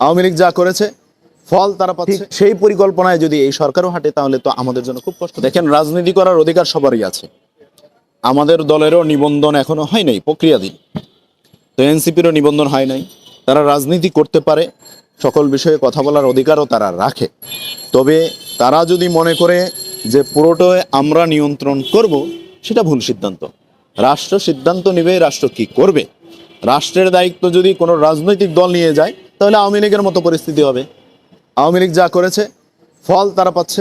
আওয়ামী লীগ যা করেছে ফল তারা পাচ্ছে। সেই পরিকল্পনায় যদি এই সরকারও হাঁটে তাহলে তো আমাদের জন্য খুব কষ্ট। দেখেন রাজনীতি করার অধিকার সবারই আছে। আমাদের দলেরও নিবন্ধন এখনও হয় নাই প্রক্রিয়াধীন। তো এনসিপিরও নিবন্ধন হয় নাই। তারা রাজনীতি করতে পারে সকল বিষয়ে কথা বলার অধিকারও তারা রাখে। তবে তারা যদি মনে করে যে পুরোটাই আমরা নিয়ন্ত্রণ করব সেটা ভুল সিদ্ধান্ত। রাষ্ট্র সিদ্ধান্ত নেবে রাষ্ট্র কি করবে? রাষ্ট্রের দায়িত্ব যদি কোনো রাজনৈতিক দল নিয়ে যায় তাহলে আওয়ামী লীগের মতো পরিস্থিতি হবে। আওয়ামী লীগ যা করেছে, ফল তারা পাচ্ছে।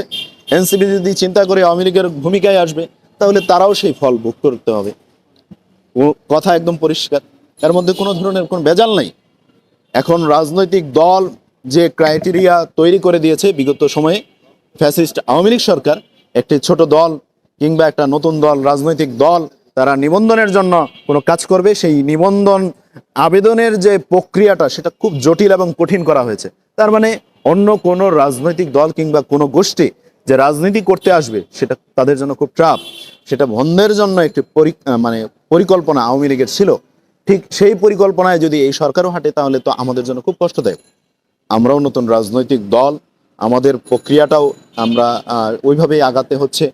এনসিপি যদি চিন্তা করে আওয়ামী লীগের ভূমিকায় আসবে, তাহলে তারাও সেই ফল ভোগ করতে হবে। কথা একদম পরিষ্কার। এর মধ্যে কোনো ধরনের কোনো ভেজাল নেই। এখন রাজনৈতিক দল যে ক্রাইটেরিয়া তৈরি করে দিয়েছে বিগত সময়ে, ফ্যাসিস্ট আওয়ামী লীগ সরকার, একটি ছোট দল কিংবা একটা নতুন দল, রাজনৈতিক দল, তারা নিবন্ধনের জন্য কোনো কাজ করবে, সেই নিবন্ধন আবেদনের যে প্রক্রিয়াটা, সেটা খুব জটিল এবং কঠিন করা হয়েছে। তার মানে অন্য কোনো রাজনৈতিক দল কিংবা কোনো গোষ্ঠী যে রাজনীতি করতে আসবে, সেটা তাদের জন্য খুব ট্রাপ সেটা বন্ধের জন্য একটি মানে পরিকল্পনা আওয়ামী লীগের ছিল। ঠিক সেই পরিকল্পনায় যদি এই সরকারও হাঁটে, তাহলে তো আমাদের জন্য খুব কষ্টদায়ক। আমরাও নতুন রাজনৈতিক দল, আমাদের প্রক্রিয়াটাও আমরা ওইভাবেই আগাতে হচ্ছে।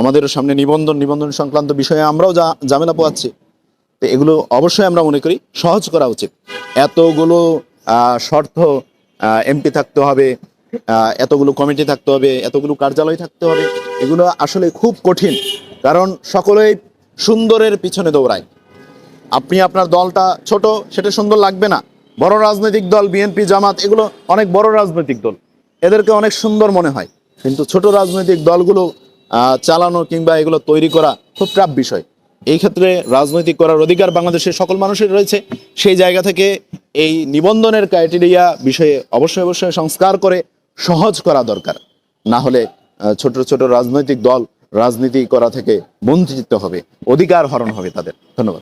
আমাদের সামনে নিবন্ধন নিবন্ধন সংক্রান্ত বিষয়ে আমরাও যা, ঝামেলা পোয়াচ্ছি তো এগুলো অবশ্যই আমরা মনে করি সহজ করা উচিত। এতগুলো শর্ত এমপি থাকতে হবে এতগুলো কমিটি থাকতে হবে, এতগুলো কার্যালয় থাকতে হবে, এগুলো আসলে খুব কঠিন। কারণ সকলেই সুন্দরের পিছনে দৌড়ায়। আপনি আপনার দলটা ছোট, সেটা সুন্দর লাগবে না। বড় রাজনৈতিক দল বিএনপি জামাত, এগুলো অনেক বড় রাজনৈতিক দল। এদেরকে অনেক সুন্দর মনে হয়। কিন্তু ছোট রাজনৈতিক দলগুলো চালানো কিংবা এগুলো তৈরি করা খুব টাফ বিষয়। এই ক্ষেত্রে রাজনৈতিক করার অধিকার বাংলাদেশের সকল মানুষের রয়েছে। সেই জায়গা থেকে এই নিবন্ধনের ক্রাইটেরিয়া বিষয়ে অবশ্যই অবশ্যই সংস্কার করে সহজ করা দরকার। না হলে ছোট ছোট রাজনৈতিক দল রাজনীতি করা থেকে বঞ্চিত হবে, অধিকার হরণ হবে তাদের। ধন্যবাদ।